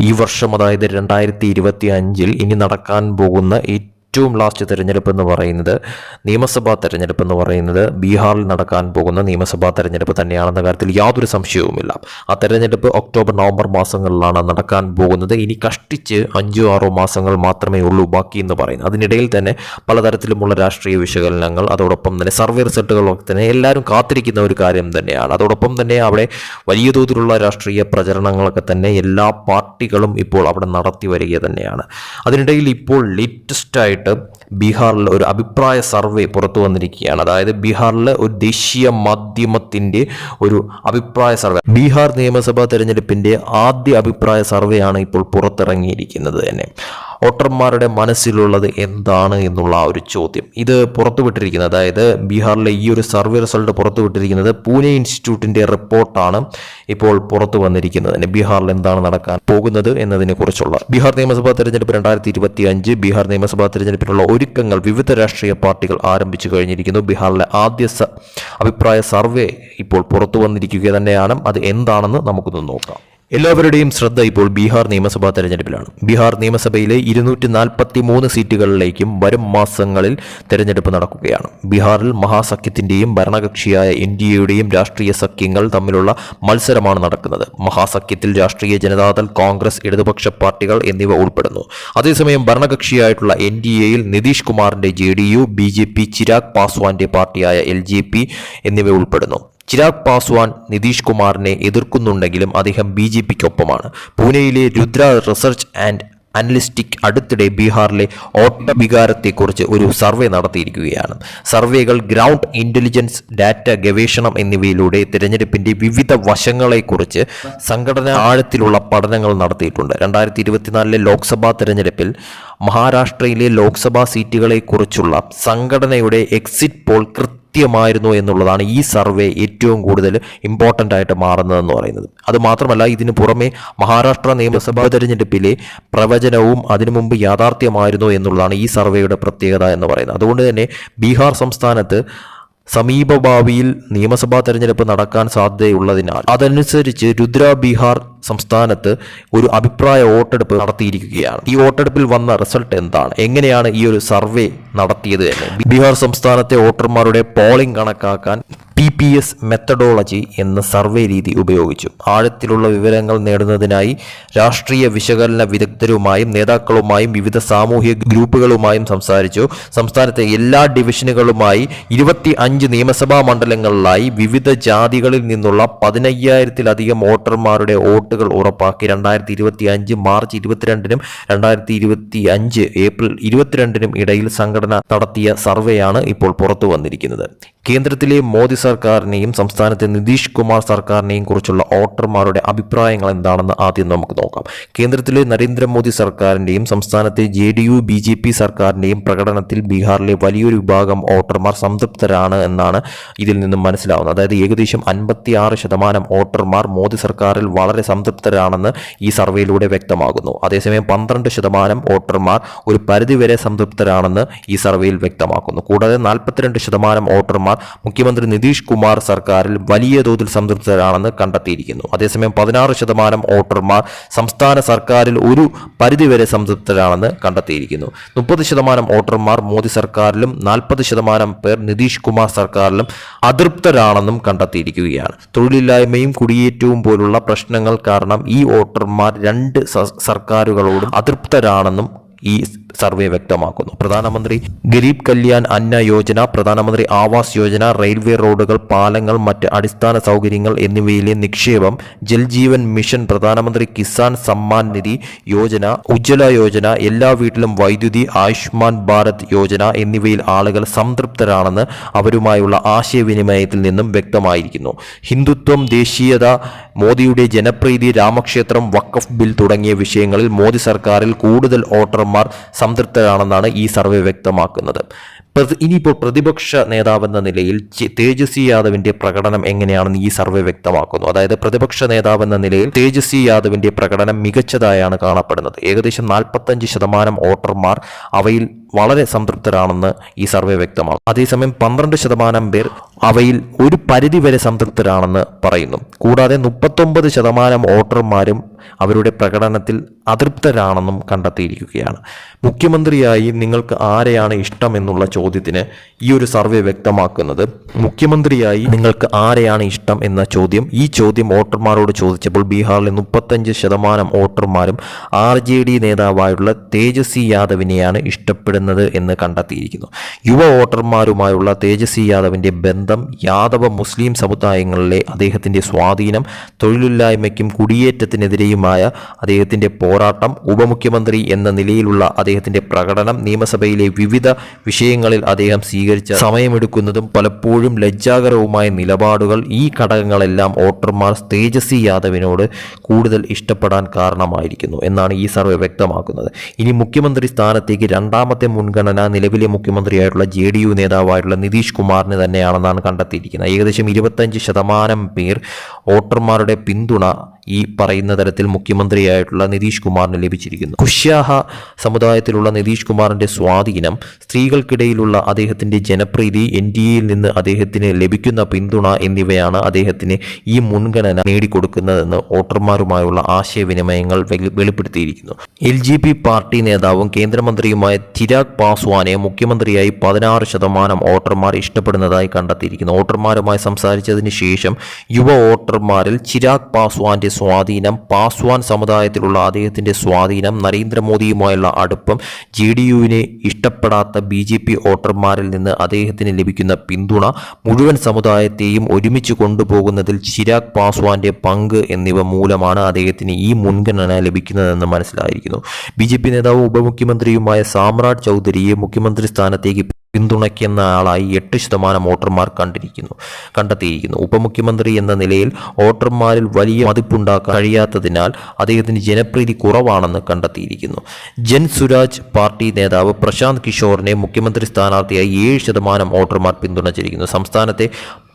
ഈ വർഷം അതായത് രണ്ടായിരത്തി ഇരുപത്തി അഞ്ചിൽ ഇനി നടക്കാൻ പോകുന്ന ഏറ്റവും ലാസ്റ്റ് തിരഞ്ഞെടുപ്പ് എന്ന് പറയുന്നത് നിയമസഭാ തെരഞ്ഞെടുപ്പ് എന്ന് പറയുന്നത് ബീഹാറിൽ നടക്കാൻ പോകുന്ന നിയമസഭാ തെരഞ്ഞെടുപ്പ് തന്നെയാണെന്ന കാര്യത്തിൽ യാതൊരു സംശയവുമില്ല. ആ തെരഞ്ഞെടുപ്പ് ഒക്ടോബർ നവംബർ മാസങ്ങളിലാണ് നടക്കാൻ പോകുന്നത്. ഇനി കഷ്ടിച്ച് അഞ്ചോ ആറോ മാസങ്ങൾ മാത്രമേ ഉള്ളൂ ബാക്കി എന്ന് പറയുന്നത്. അതിനിടയിൽ തന്നെ പലതരത്തിലുമുള്ള രാഷ്ട്രീയ വിശകലനങ്ങൾ അതോടൊപ്പം തന്നെ സർവേ റിസൾട്ടുകളൊക്കെ തന്നെ എല്ലാവരും കാത്തിരിക്കുന്ന ഒരു കാര്യം തന്നെയാണ്. അതോടൊപ്പം തന്നെ അവിടെ വലിയ തോതിലുള്ള രാഷ്ട്രീയ പ്രചരണങ്ങളൊക്കെ തന്നെ എല്ലാ പാർട്ടികളും ഇപ്പോൾ അവിടെ നടത്തി വരിക തന്നെയാണ്. അതിനിടയിൽ ഇപ്പോൾ ലേറ്റസ്റ്റ് ആയിട്ട് ബീഹാറിൽ ഒരു അഭിപ്രായ സർവേ പുറത്തു വന്നിരിക്കുകയാണ്. അതായത് ബീഹാറിൽ ഒരു ദേശീയ മാധ്യമത്തിന്റെ ഒരു അഭിപ്രായ സർവേ. ബീഹാർ നിയമസഭാ തെരഞ്ഞെടുപ്പിന്റെ ആദ്യ അഭിപ്രായ സർവേയാണ് ഇപ്പോൾ പുറത്തിറങ്ങിയിരിക്കുന്നത് തന്നെ. വോട്ടർമാരുടെ മനസ്സിലുള്ളത് എന്താണ് എന്നുള്ള ഒരു ചോദ്യം. ഇത് പുറത്തുവിട്ടിരിക്കുന്നത് അതായത് ബീഹാറിലെ ഈ ഒരു സർവേ റിസൾട്ട് പുറത്തുവിട്ടിരിക്കുന്നത് പൂനെ ഇൻസ്റ്റിറ്റ്യൂട്ടിന്റെ റിപ്പോർട്ടാണ് ഇപ്പോൾ പുറത്തു വന്നിരിക്കുന്നത്. ബീഹാറിൽ എന്താണ് നടക്കാൻ പോകുന്നത് എന്നതിനെ കുറിച്ചുള്ള. ബീഹാർ നിയമസഭാ തെരഞ്ഞെടുപ്പ് രണ്ടായിരത്തി ഇരുപത്തി അഞ്ച് ബീഹാർ നിയമസഭാ തെരഞ്ഞെടുപ്പിനുള്ള ഒരുക്കങ്ങൾ വിവിധ രാഷ്ട്രീയ പാർട്ടികൾ ആരംഭിച്ചു കഴിഞ്ഞിരിക്കുന്നു. ബീഹാറിലെ ആദ്യ അഭിപ്രായ സർവേ ഇപ്പോൾ പുറത്തു വന്നിരിക്കുക തന്നെയാണ് അത് എന്താണെന്ന് നമുക്കൊന്ന് നോക്കാം. എല്ലാവരുടെയും ശ്രദ്ധ ഇപ്പോൾ ബീഹാർ നിയമസഭാ തെരഞ്ഞെടുപ്പിലാണ്. ബീഹാർ നിയമസഭയിലെ ഇരുന്നൂറ്റി നാൽപ്പത്തി മൂന്ന് സീറ്റുകളിലേക്കും വരും മാസങ്ങളിൽ തെരഞ്ഞെടുപ്പ് നടക്കുകയാണ്. ബീഹാറിൽ മഹാസഖ്യത്തിന്റെയും ഭരണകക്ഷിയായ എൻ ഡി എയുടെയും രാഷ്ട്രീയ സഖ്യങ്ങൾ തമ്മിലുള്ള മത്സരമാണ് നടക്കുന്നത്. മഹാസഖ്യത്തിൽ രാഷ്ട്രീയ ജനതാദൾ കോൺഗ്രസ് ഇടതുപക്ഷ പാർട്ടികൾ എന്നിവ ഉൾപ്പെടുന്നു. അതേസമയം ഭരണകക്ഷിയായിട്ടുള്ള എൻ ഡി എയിൽ നിതീഷ് കുമാറിന്റെ J D U B J P Chirag പാസ്വാന്റെ പാർട്ടിയായ എൽ ജെ പി എന്നിവ ഉൾപ്പെടുന്നു. ചിരാഗ് പാസ്വാൻ നിതീഷ് കുമാറിനെ എതിർക്കുന്നുണ്ടെങ്കിലും അദ്ദേഹം ബി ജെ പിക്കൊപ്പമാണ്. പൂനെയിലെ രുദ്ര റിസർച്ച് ആൻഡ് അനലിസ്റ്റിക് അടുത്തിടെ ബീഹാറിലെ ഓട്ടവികാരത്തെക്കുറിച്ച് ഒരു സർവേ നടത്തിയിരിക്കുകയാണ്. സർവേകൾ ഗ്രൗണ്ട് ഇന്റലിജൻസ് ഡാറ്റ ഗവേഷണം എന്നിവയിലൂടെ തിരഞ്ഞെടുപ്പിന്റെ വിവിധ വശങ്ങളെക്കുറിച്ച് സംഘടന ആഴത്തിലുള്ള പഠനങ്ങൾ നടത്തിയിട്ടുണ്ട്. രണ്ടായിരത്തി ഇരുപത്തിനാലിലെ ലോക്സഭാ തിരഞ്ഞെടുപ്പിൽ മഹാരാഷ്ട്രയിലെ ലോക്സഭാ സീറ്റുകളെക്കുറിച്ചുള്ള സംഘടനയുടെ എക്സിറ്റ് പോൾ കൃത്യമായിരുന്നു എന്നുള്ളതാണ് ഈ സർവേ ഏറ്റവും കൂടുതൽ ഇമ്പോർട്ടന്റ് ആയിട്ട് മാറുന്നതെന്ന് പറയുന്നത്. അതുമാത്രമല്ല ഇതിനു പുറമെ മഹാരാഷ്ട്ര നിയമസഭാ തെരഞ്ഞെടുപ്പിലെ പ്രവചനവും അതിനു മുമ്പ് യാഥാർത്ഥ്യമായിരുന്നു എന്നുള്ളതാണ് ഈ സർവേയുടെ പ്രത്യേകത എന്ന് പറയുന്നത്. അതുകൊണ്ട് തന്നെ ബീഹാർ സംസ്ഥാനത്ത് സമീപ ഭാവിയിൽ നിയമസഭാ തെരഞ്ഞെടുപ്പ് നടക്കാൻ സാധ്യതയുള്ളതിനാൽ അതനുസരിച്ച് രുദ്ര ബീഹാർ സംസ്ഥാനത്ത് ഒരു അഭിപ്രായ വോട്ടെടുപ്പ് നടത്തിയിരിക്കുകയാണ്. ഈ വോട്ടെടുപ്പിൽ വന്ന റിസൾട്ട് എന്താണ്? എങ്ങനെയാണ് ഈ ഒരു സർവേ നടത്തിയത് എന്ന്? ബീഹാർ സംസ്ഥാനത്തെ വോട്ടർമാരുടെ പോളിംഗ് കണക്കാക്കാൻ പി പി എസ് മെത്തഡോളജി എന്ന സർവേ രീതി ഉപയോഗിച്ചു. ആഴത്തിലുള്ള വിവരങ്ങൾ നേടുന്നതിനായി രാഷ്ട്രീയ വിശകലന വിദഗ്ധരുമായും നേതാക്കളുമായും വിവിധ സാമൂഹിക ഗ്രൂപ്പുകളുമായും സംസാരിച്ചു. സംസ്ഥാനത്തെ എല്ലാ ഡിവിഷനുകളുമായി ഇരുപത്തി അഞ്ച് നിയമസഭാ മണ്ഡലങ്ങളിലായി വിവിധ ജാതികളിൽ നിന്നുള്ള പതിനയ്യായിരത്തിലധികം വോട്ടർമാരുടെ വോട്ടുകൾ ഉറപ്പാക്കി രണ്ടായിരത്തി ഇരുപത്തി അഞ്ച് മാർച്ച് ഇരുപത്തിരണ്ടിനും രണ്ടായിരത്തി ഇരുപത്തി അഞ്ച് ഏപ്രിൽ ഇരുപത്തിരണ്ടിനും ഇടയിൽ സംഘടന നടത്തിയ സർവേയാണ് ഇപ്പോൾ പുറത്തു വന്നിരിക്കുന്നത് കേന്ദ്രത്തിലെ മോദി സർക്കാരിനെയും സംസ്ഥാനത്തെ നിതീഷ് കുമാർ സർക്കാരിനെയും കുറിച്ചുള്ള വോട്ടർമാരുടെ അഭിപ്രായങ്ങൾ എന്താണെന്ന് ആദ്യം നമുക്ക് നോക്കാം. കേന്ദ്രത്തിലെ നരേന്ദ്രമോദി സർക്കാരിന്റെയും സംസ്ഥാനത്തെ J D U B J P സർക്കാരിന്റെയും പ്രകടനത്തിൽ ബീഹാറിലെ വലിയൊരു വിഭാഗം വോട്ടർമാർ സംതൃപ്തരാണ് എന്നാണ് ഇതിൽ നിന്നും മനസ്സിലാവുന്നത്. അതായത് ഏകദേശം അൻപത്തി ആറ് ശതമാനം വോട്ടർമാർ മോദി സർക്കാരിൽ വളരെ സംതൃപ്തരാണെന്ന് ഈ സർവേയിലൂടെ വ്യക്തമാകുന്നു. അതേസമയം പന്ത്രണ്ട് ശതമാനം വോട്ടർമാർ ഒരു പരിധിവരെ സംതൃപ്തരാണെന്ന് ഈ സർവേയിൽ വ്യക്തമാക്കുന്നു. കൂടാതെ നാൽപ്പത്തിരണ്ട് ശതമാനം വോട്ടർമാർ മുഖ്യമന്ത്രി നിതീഷ് കുമാർ സർക്കാരിൽ വലിയ തോതിൽ സംതൃപ്തരാണെന്ന് കണ്ടെത്തിയിരിക്കുന്നു. അതേസമയം പതിനാറ് ശതമാനം വോട്ടർമാർ സംസ്ഥാന സർക്കാരിൽ ഒരു പരിധിവരെ സംതൃപ്തരാണെന്ന് കണ്ടെത്തിയിരിക്കുന്നു. മുപ്പത് ശതമാനം വോട്ടർമാർ മോദി സർക്കാരിലും നാൽപ്പത് ശതമാനം പേർ നിതീഷ് കുമാർ സർക്കാരിലും അതൃപ്തരാണെന്നും കണ്ടെത്തിയിരിക്കുകയാണ്. തൊഴിലില്ലായ്മയും കുടിയേറ്റവും പോലുള്ള പ്രശ്നങ്ങൾ കാരണം ഈ വോട്ടർമാർ രണ്ട് സർക്കാരുകളോടും അതൃപ്തരാണെന്നും ഈ സർവേ വ്യക്തമാക്കുന്നു. പ്രധാനമന്ത്രി ഗരീബ് കല്യാൺ അന്ന യോജന പ്രധാനമന്ത്രി ആവാസ് യോജന റെയിൽവേ റോഡുകൾ പാലങ്ങൾ മറ്റ് അടിസ്ഥാന സൗകര്യങ്ങൾ എന്നിവയിലെ നിക്ഷേപം ജൽജീവൻ മിഷൻ പ്രധാനമന്ത്രി കിസാൻ സമ്മാൻ നിധി യോജന ഉജ്ജ്വല യോജന എല്ലാ വീട്ടിലും വൈദ്യുതി ആയുഷ്മാൻ ഭാരത് യോജന എന്നിവയിൽ ആളുകൾ സംതൃപ്തരാണെന്ന് അവരുമായുള്ള ആശയവിനിമയത്തിൽ നിന്നും വ്യക്തമായിരിക്കുന്നു. ഹിന്ദുത്വം ദേശീയത മോദിയുടെ ജനപ്രീതി രാമക്ഷേത്രം വഖഫ് ബിൽ തുടങ്ങിയ വിഷയങ്ങളിൽ മോദി സർക്കാരിൽ കൂടുതൽ വോട്ടർമാർ സംതൃപ്തരാണെന്നാണ് ഈ സർവേ വ്യക്തമാക്കുന്നത്. ഇനിയിപ്പോൾ പ്രതിപക്ഷ നേതാവെന്ന നിലയിൽ തേജസ്വി യാദവിന്റെ പ്രകടനം എങ്ങനെയാണെന്ന് ഈ സർവേ വ്യക്തമാക്കുന്നു. അതായത് പ്രതിപക്ഷ നേതാവെന്ന നിലയിൽ തേജസ്വി യാദവിന്റെ പ്രകടനം മികച്ചതായാണ് കാണപ്പെടുന്നത്. ഏകദേശം നാൽപ്പത്തഞ്ച് ശതമാനം വോട്ടർമാർ അവയിൽ വളരെ സംതൃപ്തരാണെന്ന് ഈ സർവേ വ്യക്തമാക്കും അതേസമയം പന്ത്രണ്ട് ശതമാനം പേർ അവയിൽ ഒരു പരിധിവരെ സംതൃപ്തരാണെന്ന് പറയുന്നു. കൂടാതെ മുപ്പത്തൊമ്പത് ശതമാനം വോട്ടർമാരും അവരുടെ പ്രകടനത്തിൽ അതൃപ്തരാണെന്നും കണ്ടെത്തിയിരിക്കുകയാണ്. മുഖ്യമന്ത്രിയായി നിങ്ങൾക്ക് ആരെയാണ് ഇഷ്ടം എന്നുള്ള ചോദ്യത്തിന് ഈ ഒരു സർവേ വ്യക്തമാക്കുന്നത്. മുഖ്യമന്ത്രിയായി നിങ്ങൾക്ക് ആരെയാണ് ഇഷ്ടം എന്ന ചോദ്യം. ഈ ചോദ്യം വോട്ടർമാരോട് ചോദിച്ചപ്പോൾ ബീഹാറിലെ മുപ്പത്തഞ്ച് ശതമാനം വോട്ടർമാരും ആർ ജെ ഡി നേതാവായുള്ള തേജസ്വി യാദവിനെയാണ് ഇഷ്ടപ്പെടുന്നത് എന്ന് കണ്ടെത്തിയിരിക്കുന്നു. യുവ വോട്ടർമാരുമായുള്ള തേജസ്വി യാദവിന്റെ ബന്ധം യാദവ മുസ്ലിം സമുദായങ്ങളിലെ അദ്ദേഹത്തിന്റെ സ്വാധീനം തൊഴിലില്ലായ്മയ്ക്കും കുടിയേറ്റത്തിനെതിരെയുമായ അദ്ദേഹത്തിന്റെ പോരാട്ടം ഉപമുഖ്യമന്ത്രി എന്ന നിലയിലുള്ള അദ്ദേഹത്തിന്റെ പ്രകടനം നിയമസഭയിലെ വിവിധ വിഷയങ്ങളിൽ അദ്ദേഹം സ്വീകരിച്ച സമയമെടുക്കുന്നതും പലപ്പോഴും ലജ്ജാകരവുമായ നിലപാടുകൾ ഈ ഘടകങ്ങളെല്ലാം വോട്ടർമാർ തേജസ്വി യാദവിനോട് കൂടുതൽ ഇഷ്ടപ്പെടാൻ കാരണമായിരിക്കുന്നു എന്നാണ് ഈ സർവേ വ്യക്തമാക്കുന്നത്. ഇനി മുഖ്യമന്ത്രി സ്ഥാനത്തേക്ക് രണ്ടാമത്തെ മുൻഗണന നിലവിലെ മുഖ്യമന്ത്രിയായിട്ടുള്ള ജെ ഡി യു നേതാവായിട്ടുള്ള നിതീഷ് കുമാറിന് തന്നെയാണെന്നാണ് കണ്ടെത്തിയിരിക്കുന്നത്. ഏകദേശം ഇരുപത്തഞ്ച് ശതമാനം പേർ വോട്ടർമാരുടെ പിന്തുണ ഈ പറയുന്ന തരത്തിൽ മുഖ്യമന്ത്രിയായിട്ടുള്ള നിതീഷ് കുമാറിന് ലഭിച്ചിരിക്കുന്നു. കുശ്യാഹ സമുദായത്തിലുള്ള നിതീഷ് കുമാറിന്റെ സ്വാധീനം സ്ത്രീകൾക്കിടയിലുള്ള അദ്ദേഹത്തിന്റെ ജനപ്രീതി എൻ ഡി എയിൽ നിന്ന് അദ്ദേഹത്തിന് ലഭിക്കുന്ന പിന്തുണ എന്നിവയാണ് അദ്ദേഹത്തിന് ഈ മുൻഗണന നേടിക്കൊടുക്കുന്നതെന്ന് വോട്ടർമാരുമായുള്ള ആശയവിനിമയങ്ങൾ വെളിപ്പെടുത്തിയിരിക്കുന്നു. എൽ ജി പി പാർട്ടി നേതാവും കേന്ദ്രമന്ത്രിയുമായ ചിരാഗ് പാസ്വാനെ മുഖ്യമന്ത്രിയായി പതിനാറ് ശതമാനം വോട്ടർമാർ ഇഷ്ടപ്പെടുന്നതായി കണ്ടെത്തിയിരിക്കുന്നു. വോട്ടർമാരുമായി സംസാരിച്ചതിന് ശേഷം യുവ വോട്ടർമാരിൽ ചിരാഗ് പാസ്വാന്റെ സ്വാധീനം പാസ്വാൻ സമുദായത്തിലുള്ള അദ്ദേഹത്തിന്റെ സ്വാധീനം നരേന്ദ്രമോദിയുമായുള്ള അടുപ്പം ജെ ഡി യുവിനെ ഇഷ്ടപ്പെടാത്ത ബി ജെ പി വോട്ടർമാരിൽ നിന്ന് അദ്ദേഹത്തിന് ലഭിക്കുന്ന പിന്തുണ മുഴുവൻ സമുദായത്തെയും ഒരുമിച്ച് കൊണ്ടുപോകുന്നതിൽ ചിരാഗ് പാസ്വാന്റെ പങ്ക് എന്നിവ മൂലമാണ് അദ്ദേഹത്തിന് ഈ മുൻഗണന ലഭിക്കുന്നതെന്ന് മനസ്സിലായിരിക്കുന്നു. ബി നേതാവും ഉപമുഖ്യമന്ത്രിയുമായ സാമ്രാട് ചൗധരിയെ മുഖ്യമന്ത്രി സ്ഥാനത്തേക്ക് പിന്തുണയ്ക്കുന്ന ആളായി എട്ട് ശതമാനം വോട്ടർമാർ കണ്ടിരിക്കുന്നു കണ്ടെത്തിയിരിക്കുന്നു. ഉപമുഖ്യമന്ത്രി എന്ന നിലയിൽ വോട്ടർമാരിൽ വലിയ മതിപ്പുണ്ടാക്കാൻ കഴിയാത്തതിനാൽ അദ്ദേഹത്തിന് ജനപ്രീതി കുറവാണെന്ന് കണ്ടെത്തിയിരിക്കുന്നു. ജൻ സുരാജ് പാർട്ടി നേതാവ് പ്രശാന്ത് കിഷോറിനെ മുഖ്യമന്ത്രി സ്ഥാനാർത്ഥിയായി ഏഴ് ശതമാനം വോട്ടർമാർ പിന്തുണച്ചിരിക്കുന്നു. സംസ്ഥാനത്തെ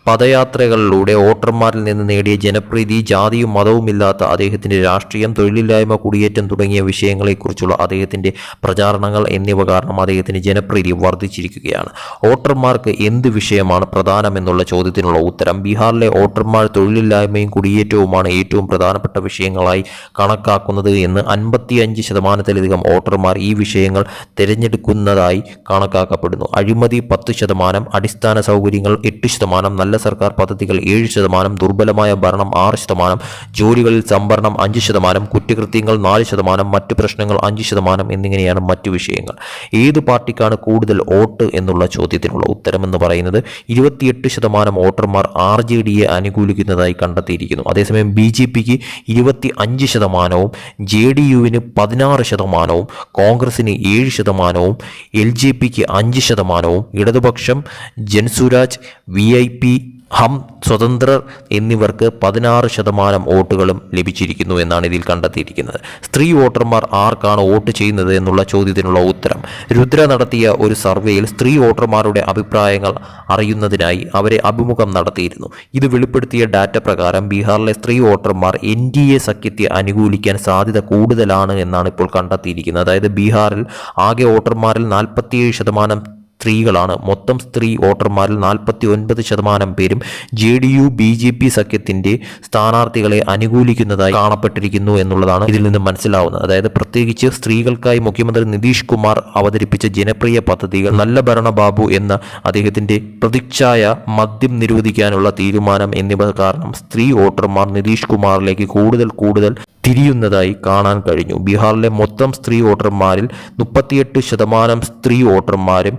പദയാത്രകളിലൂടെ വോട്ടർമാരിൽ നിന്ന് നേടിയ ജനപ്രീതി ജാതിയും മതവുമില്ലാത്ത അദ്ദേഹത്തിന്റെ രാഷ്ട്രീയം തൊഴിലില്ലായ്മ കുടിയേറ്റം തുടങ്ങിയ വിഷയങ്ങളെക്കുറിച്ചുള്ള അദ്ദേഹത്തിന്റെ പ്രചാരണങ്ങൾ എന്നിവ കാരണം അദ്ദേഹത്തിന് ജനപ്രീതി വർദ്ധിച്ചിരിക്കുകയാണ്. വോട്ടർമാർക്ക് എന്ത് വിഷയമാണ് പ്രധാനമെന്നുള്ള ചോദ്യത്തിനുള്ള ഉത്തരം ബീഹാറിലെ വോട്ടർമാർ തൊഴിലില്ലായ്മയും കുടിയേറ്റവുമാണ് ഏറ്റവും പ്രധാനപ്പെട്ട വിഷയങ്ങളായി കണക്കാക്കുന്നത് എന്ന് അൻപത്തിയഞ്ച് ശതമാനത്തിലധികം വോട്ടർമാർ ഈ വിഷയങ്ങൾ തിരഞ്ഞെടുക്കുന്നതായി കണക്കാക്കപ്പെടുന്നു. അഴിമതി പത്ത് ശതമാനം അടിസ്ഥാന സൗകര്യങ്ങൾ എട്ട് ശതമാനം നല്ല സർക്കാർ പദ്ധതികൾ ഏഴ് ശതമാനം ദുർബലമായ ഭരണം ആറ് ശതമാനം ജോലികളിൽ സംവരണം അഞ്ച് ശതമാനം കുറ്റകൃത്യങ്ങൾ നാല് ശതമാനം മറ്റു പ്രശ്നങ്ങൾ അഞ്ച് ശതമാനം എന്നിങ്ങനെയാണ് മറ്റു വിഷയങ്ങൾ. ഏത് പാർട്ടിക്കാണ് കൂടുതൽ വോട്ട് എന്നുള്ള ചോദ്യത്തിനുള്ള ഉത്തരമെന്ന് പറയുന്നത് ഇരുപത്തിയെട്ട് ശതമാനം വോട്ടർമാർ ആർ ജെ ഡിയെ അനുകൂലിക്കുന്നതായി കണ്ടെത്തിയിരിക്കുന്നു. അതേസമയം ബി ജെ പിക്ക് ഇരുപത്തി അഞ്ച് ശതമാനവും ജെ ഡി യുവിന് പതിനാറ് ശതമാനവും കോൺഗ്രസിന് ഏഴ് ശതമാനവും എൽ ജെ പിക്ക് അഞ്ച് ശതമാനവും ഇടതുപക്ഷം Jan Suraaj V I P HAM സ്വതന്ത്രർ എന്നിവർക്ക് പതിനാറ് ശതമാനം വോട്ടുകളും ലഭിച്ചിരിക്കുന്നു എന്നാണ് ഇതിൽ കണ്ടെത്തിയിരിക്കുന്നത്. സ്ത്രീ വോട്ടർമാർ ആർക്കാണ് വോട്ട് ചെയ്യുന്നത് എന്നുള്ള ചോദ്യത്തിനുള്ള ഉത്തരം. രുദ്ര നടത്തിയ ഒരു സർവേയിൽ സ്ത്രീ വോട്ടർമാരുടെ അഭിപ്രായങ്ങൾ അറിയുന്നതിനായി അവരെ അഭിമുഖം നടത്തിയിരുന്നു. ഇത് വെളിപ്പെടുത്തിയ ഡാറ്റ പ്രകാരം ബീഹാറിലെ സ്ത്രീ വോട്ടർമാർ എൻ ഡി എ സഖ്യത്തെ അനുകൂലിക്കാൻ സാധ്യത കൂടുതലാണ് എന്നാണ് ഇപ്പോൾ കണ്ടെത്തിയിരിക്കുന്നത്. അതായത് ബീഹാറിൽ ആകെ വോട്ടർമാരിൽ നാൽപ്പത്തിയേഴ് ശതമാനം സ്ത്രീകളാണ്. മൊത്തം സ്ത്രീ വോട്ടർമാരിൽ നാൽപ്പത്തി ഒൻപത് ശതമാനം പേരും J D U B J P സഖ്യത്തിന്റെ സ്ഥാനാർത്ഥികളെ അനുകൂലിക്കുന്നതായി കാണപ്പെട്ടിരിക്കുന്നു എന്നുള്ളതാണ് ഇതിൽ നിന്ന് മനസ്സിലാവുന്നത്. അതായത് പ്രത്യേകിച്ച് സ്ത്രീകൾക്കായി മുഖ്യമന്ത്രി നിതീഷ് കുമാർ അവതരിപ്പിച്ച ജനപ്രിയ പദ്ധതികൾ നല്ല ഭരണ ബാബു എന്ന അദ്ദേഹത്തിന്റെ പ്രതിച്ഛായ മദ്യം നിരോധിക്കാനുള്ള തീരുമാനം എന്നിവ കാരണം സ്ത്രീ വോട്ടർമാർ നിതീഷ് കുമാറിലേക്ക് കൂടുതൽ കൂടുതൽ തിരിയുന്നതായി കാണാൻ കഴിഞ്ഞു. ബീഹാറിലെ മൊത്തം സ്ത്രീ വോട്ടർമാരിൽ മുപ്പത്തിയെട്ട് ശതമാനം സ്ത്രീ വോട്ടർമാരും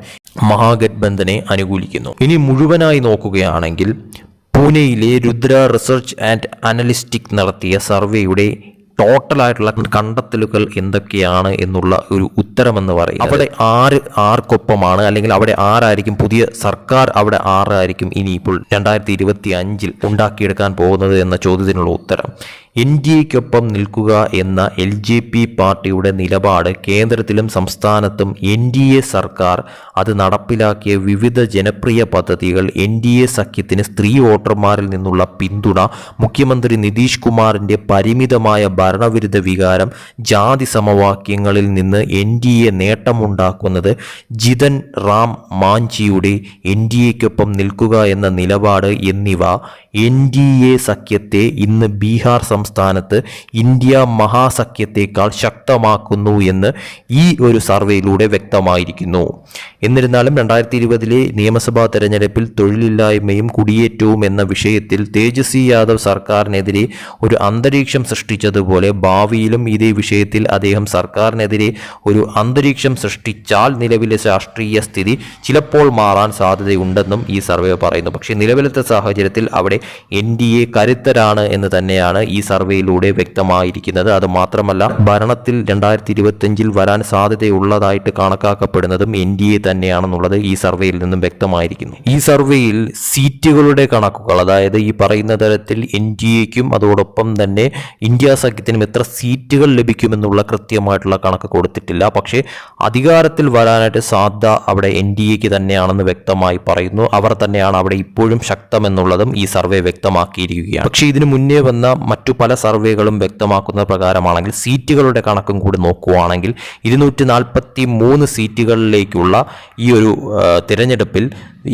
മഹാഗത്ബന്ധനെ അനുകൂലിക്കുന്നു. ഇനി മുഴുവനായി നോക്കുകയാണെങ്കിൽ പൂനെയിലെ രുദ്ര റിസർച്ച് ആൻഡ് അനലിസ്റ്റിക് നടത്തിയ സർവേയുടെ ടോട്ടലായിട്ടുള്ള കണ്ടെത്തലുകൾ എന്തൊക്കെയാണ് എന്നുള്ള ഒരു ഉത്തരമെന്ന് പറയും അവിടെ ആര് ആർക്കൊപ്പമാണ്? അല്ലെങ്കിൽ അവിടെ ആരായിരിക്കും? പുതിയ സർക്കാർ അവിടെ ആരായിരിക്കും ഇനിയിപ്പോൾ രണ്ടായിരത്തി ഇരുപത്തി അഞ്ചിൽ ഉണ്ടാക്കിയെടുക്കാൻ പോകുന്നത് എന്ന ചോദ്യത്തിനുള്ള ഉത്തരം. എൻ ഡി എക്കൊപ്പം നിൽക്കുക എന്ന എൽ ജെ പി പാർട്ടിയുടെ നിലപാട് കേന്ദ്രത്തിലും സംസ്ഥാനത്തും എൻ ഡി എ സർക്കാർ അത് നടപ്പിലാക്കിയ വിവിധ ജനപ്രിയ പദ്ധതികൾ എൻ ഡി എ സഖ്യത്തിന് സ്ത്രീ വോട്ടർമാരിൽ നിന്നുള്ള പിന്തുണ മുഖ്യമന്ത്രി നിതീഷ് കുമാറിന്റെ പരിമിതമായ ഭരണവിരുദ്ധ വികാരം ജാതി സമവാക്യങ്ങളിൽ നിന്ന് എൻ ഡി എ നേട്ടമുണ്ടാക്കുന്നത് ജിതൻ റാം മാഞ്ചിയുടെ എൻ ഡി എക്കൊപ്പം നിൽക്കുക എന്ന നിലപാട് എന്നിവ എൻ ഡി എ സഖ്യത്തെ ഇന്ന് ബീഹാർ സംസ്ഥാനത്ത് ഇന്ത്യ മഹാസഖ്യത്തേക്കാൾ ശക്തമാക്കുന്നു എന്ന് ഈ ഒരു സർവേയിലൂടെ വ്യക്തമായിരിക്കുന്നു. എന്നിരുന്നാലും രണ്ടായിരത്തി ഇരുപതിലെ നിയമസഭാ തെരഞ്ഞെടുപ്പിൽ തൊഴിലില്ലായ്മയും കുടിയേറ്റവും എന്ന വിഷയത്തിൽ തേജസ്വി യാദവ് സർക്കാരിനെതിരെ ഒരു അന്തരീക്ഷം സൃഷ്ടിച്ചതുപോലെ ഭാവിയിലും ഇതേ വിഷയത്തിൽ അദ്ദേഹം സർക്കാരിനെതിരെ ഒരു അന്തരീക്ഷം സൃഷ്ടിച്ചാൽ നിലവിലെ രാഷ്ട്രീയ സ്ഥിതി ചിലപ്പോൾ മാറാൻ സാധ്യതയുണ്ടെന്നും ഈ സർവേ പറയുന്നു. പക്ഷേ നിലവിലത്തെ സാഹചര്യത്തിൽ അവിടെ എൻ ഡി എ കരുത്തരാണ് എന്ന് തന്നെയാണ് ഈ സർവേയിലൂടെ വ്യക്തമായിരിക്കുന്നത്. അത് മാത്രമല്ല ഭരണത്തിൽ രണ്ടായിരത്തി ഇരുപത്തിയഞ്ചിൽ വരാൻ സാധ്യതയുള്ളതായിട്ട് കണക്കാക്കപ്പെടുന്നതും എൻ ഡി എ തന്നെയാണെന്നുള്ളത് ഈ സർവേയിൽ നിന്നും വ്യക്തമായിരിക്കുന്നു. ഈ സർവേയിൽ സീറ്റുകളുടെ കണക്കുകൾ അതായത് ഈ പറയുന്ന തരത്തിൽ എൻ ഡി എക്കും അതോടൊപ്പം തന്നെ ഇന്ത്യ സഖ്യത്തിനും എത്ര സീറ്റുകൾ ലഭിക്കുമെന്നുള്ള കൃത്യമായിട്ടുള്ള കണക്ക് കൊടുത്തിട്ടില്ല. പക്ഷേ അധികാരത്തിൽ വരാനായിട്ട് സാധ്യത അവിടെ എൻ ഡി എക്ക് തന്നെയാണെന്ന് വ്യക്തമായി പറയുന്നു. അവർ തന്നെയാണ് അവിടെ ഇപ്പോഴും ശക്തമെന്നുള്ളതും ഈ സർവേ വ്യക്തമാക്കിയിരിക്കുകയാണ്. പക്ഷേ ഇതിനു മുന്നേ വന്ന മറ്റു പല സർവേകളും വ്യക്തമാക്കുന്ന പ്രകാരമാണെങ്കിൽ സീറ്റുകളുടെ കണക്കും കൂടി നോക്കുകയാണെങ്കിൽ ഇരുന്നൂറ്റി നാൽപ്പത്തി മൂന്ന് സീറ്റുകളിലേക്കുള്ള ഈ ഒരു തിരഞ്ഞെടുപ്പിൽ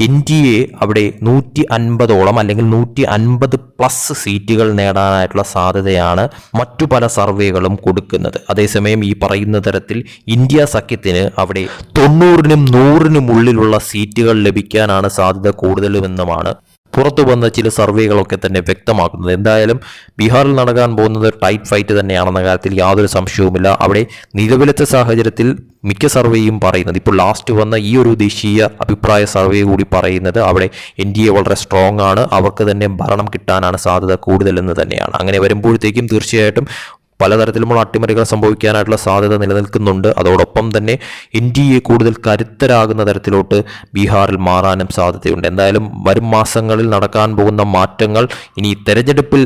എൻ ഡി എ അവിടെ നൂറ്റി അൻപതോളം അല്ലെങ്കിൽ നൂറ്റി അൻപത് പ്ലസ് സീറ്റുകൾ നേടാനായിട്ടുള്ള സാധ്യതയാണ് മറ്റു പല സർവേകളും കൊടുക്കുന്നത്. അതേസമയം ഈ പറയുന്ന തരത്തിൽ ഇന്ത്യ സഖ്യത്തിന് അവിടെ തൊണ്ണൂറിനും നൂറിനും ഉള്ളിലുള്ള സീറ്റുകൾ ലഭിക്കാനാണ് സാധ്യത കൂടുതലുമെന്നുമാണ് പുറത്തു വന്ന ചില സർവേകളൊക്കെ തന്നെ വ്യക്തമാക്കുന്നത്. എന്തായാലും ബീഹാറിൽ നടക്കാൻ പോകുന്നത് ടൈറ്റ് ഫൈറ്റ് തന്നെയാണെന്ന കാര്യത്തിൽ യാതൊരു സംശയവുമില്ല. അവിടെ നിലവിലത്തെ സാഹചര്യത്തിൽ മിക്ക സർവേയും പറയുന്നത് ഇപ്പോൾ ലാസ്റ്റ് വന്ന ഈ ഒരു ദേശീയ അഭിപ്രായ സർവേ കൂടി പറയുന്നത് അവിടെ എൻ ഡി എ വളരെ സ്ട്രോങ് ആണ്. അവർക്ക് തന്നെ ഭരണം കിട്ടാനാണ് സാധ്യത കൂടുതലെന്ന് തന്നെയാണ്. അങ്ങനെ വരുമ്പോഴത്തേക്കും തീർച്ചയായിട്ടും പലതരത്തിലുമുള്ള അട്ടിമറികൾ സംഭവിക്കാനായിട്ടുള്ള സാധ്യത നിലനിൽക്കുന്നുണ്ട്. അതോടൊപ്പം തന്നെ എൻ ഡി എ കൂടുതൽ കരുത്തരാകുന്ന തരത്തിലോട്ട് ബീഹാറിൽ മാറാനും സാധ്യതയുണ്ട്. എന്തായാലും വരും മാസങ്ങളിൽ നടക്കാൻ പോകുന്ന മാറ്റങ്ങൾ ഇനി തെരഞ്ഞെടുപ്പിൽ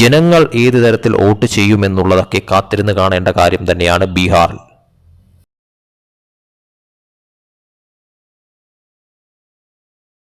ജനങ്ങൾ ഏത് തരത്തിൽ വോട്ട് ചെയ്യുമെന്നുള്ളതൊക്കെ കാത്തിരുന്ന് കാണേണ്ട കാര്യം തന്നെയാണ് ബീഹാറിൽ.